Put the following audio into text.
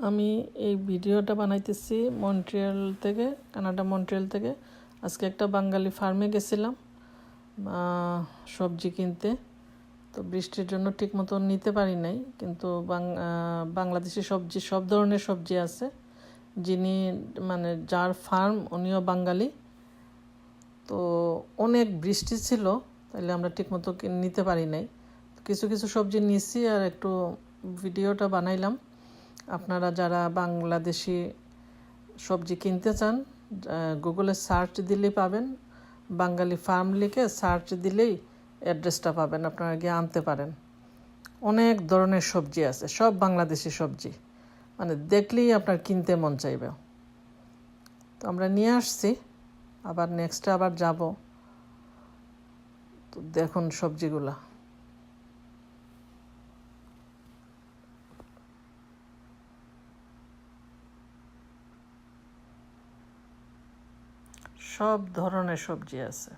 আমি এই ভিডিওটা বানাইতেছি মন্ট্রিয়াল থেকে, কানাডা মন্ট্রিয়াল থেকে। আজকে একটা বাঙালি ফার্মে গেছিলাম সবজি কিনতে। তো বৃষ্টির জন্য ঠিক মতো নিতে পারি নাই, কিন্তু বাংলাদেশি সবজি, সব ধরনের সবজি আছে। যিনি মানে যার ফার্ম উনিও বাঙালি। তো অনেক বৃষ্টি ছিল তাহলে আমরা ঠিকমতো কি- নিতে পারি নাই। কিছু কিছু সবজি নিছি আর একটু ভিডিওটা বানাইলাম। আপনারা যারা বাংলাদেশি সবজি কিনতে চান গুগলে সার্চ দিলেই পাবেন। বাঙালি ফার্ম লিখে সার্চ দিলেই অ্যাড্রেসটা পাবেন, আপনারা গিয়ে আনতে পারেন। অনেক ধরনের সবজি আছে, সব বাংলাদেশি সবজি। মানে দেখলেই আপনার কিনতে মন চাইবে। তো আমরা নিয়ে আসছি, আবার নেক্সটে আবার যাব। তো দেখুন সবজিগুলা। সব ধরনের সবজি আছে।